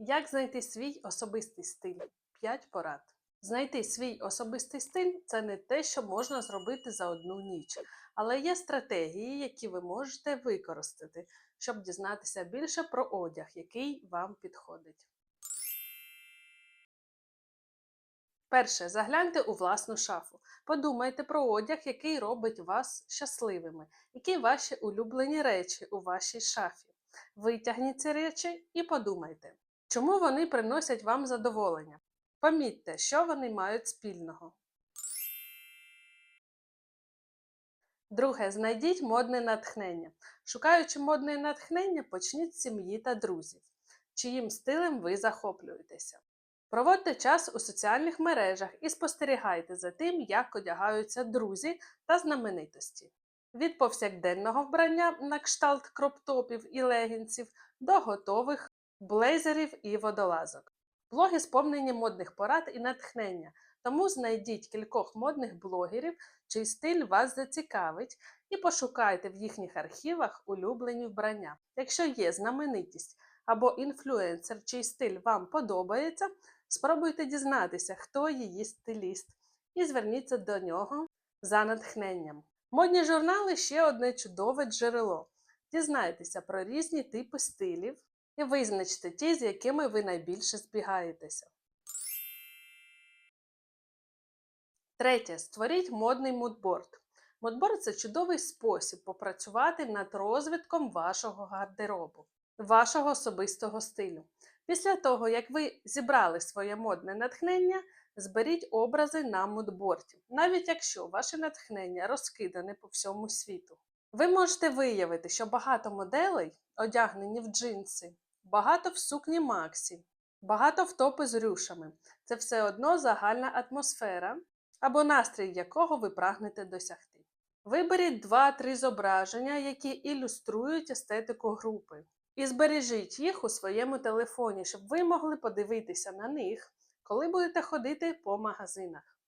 Як знайти свій особистий стиль? 5 порад. Знайти свій особистий стиль це не те, що можна зробити за одну ніч, але є стратегії, які ви можете використати, щоб дізнатися більше про одяг, який вам підходить. Перше, загляньте у власну шафу. Подумайте про одяг, який робить вас щасливими, які ваші улюблені речі у вашій шафі. Витягніть ці речі і подумайте, чому вони приносять вам задоволення. Помітьте, що вони мають спільного. Друге, знайдіть модне натхнення. Шукаючи модне натхнення, почніть з сім'ї та друзів, чиїм стилем ви захоплюєтеся. Проводьте час у соціальних мережах і спостерігайте за тим, як одягаються друзі та знаменитості. Від повсякденного вбрання на кшталт кроптопів і легінців до готових блейзерів і водолазок. Блоги сповнені модних порад і натхнення, тому знайдіть кількох модних блогерів, чий стиль вас зацікавить, і пошукайте в їхніх архівах улюблені вбрання. Якщо є знаменитість або інфлюенсер, чий стиль вам подобається, спробуйте дізнатися, хто її стиліст, і зверніться до нього за натхненням. Модні журнали ще одне чудове джерело. Дізнайтеся про різні типи стилів і визначте ті, з якими ви найбільше збігаєтеся. Третє. Створіть модний мудборд. Мудборд це чудовий спосіб попрацювати над розвитком вашого гардеробу, вашого особистого стилю. Після того, як ви зібрали своє модне натхнення, зберіть образи на мудборді, навіть якщо ваше натхнення розкидане по всьому світу. Ви можете виявити, що багато моделей одягнені в джинси, багато в сукні Максі, багато в топи з рюшами. Це все одно загальна атмосфера або настрій якого ви прагнете досягти. Виберіть 2-3 зображення, які ілюструють естетику групи, і збережіть їх у своєму телефоні, щоб ви могли подивитися на них, коли будете ходити по магазинах.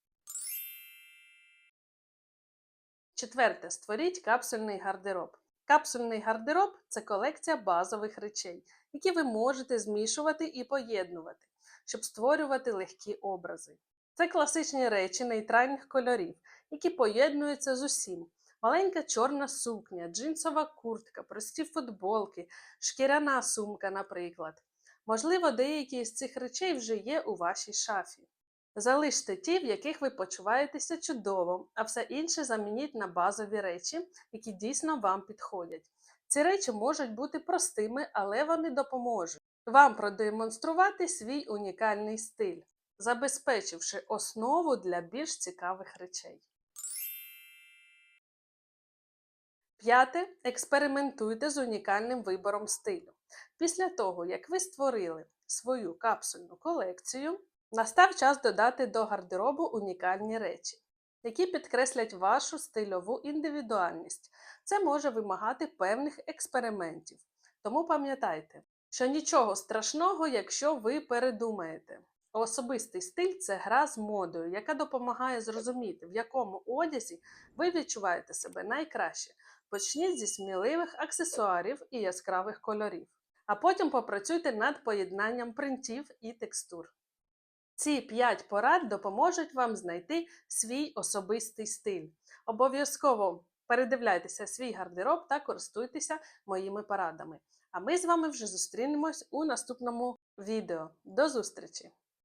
Четверте. Створіть капсульний гардероб. Капсульний гардероб це колекція базових речей, які ви можете змішувати і поєднувати, щоб створювати легкі образи. Це класичні речі нейтральних кольорів, які поєднуються з усім. Маленька чорна сукня, джинсова куртка, прості футболки, шкіряна сумка, наприклад. Можливо, деякі з цих речей вже є у вашій шафі. Залиште ті, в яких ви почуваєтеся чудово, а все інше замініть на базові речі, які дійсно вам підходять. Ці речі можуть бути простими, але вони допоможуть вам продемонструвати свій унікальний стиль, забезпечивши основу для більш цікавих речей. П'яте. Експериментуйте з унікальним вибором стилю. Після того, як ви створили свою капсульну колекцію, настав час додати до гардеробу унікальні речі, які підкреслять вашу стильову індивідуальність. Це може вимагати певних експериментів. Тому пам'ятайте, що нічого страшного, якщо ви передумаєте. Особистий стиль це гра з модою, яка допомагає зрозуміти, в якому одязі ви відчуваєте себе найкраще. Почніть зі сміливих аксесуарів і яскравих кольорів, а потім попрацюйте над поєднанням принтів і текстур. Ці 5 порад допоможуть вам знайти свій особистий стиль. Обов'язково передивляйтеся свій гардероб та користуйтеся моїми порадами. А ми з вами вже зустрінемось у наступному відео. До зустрічі!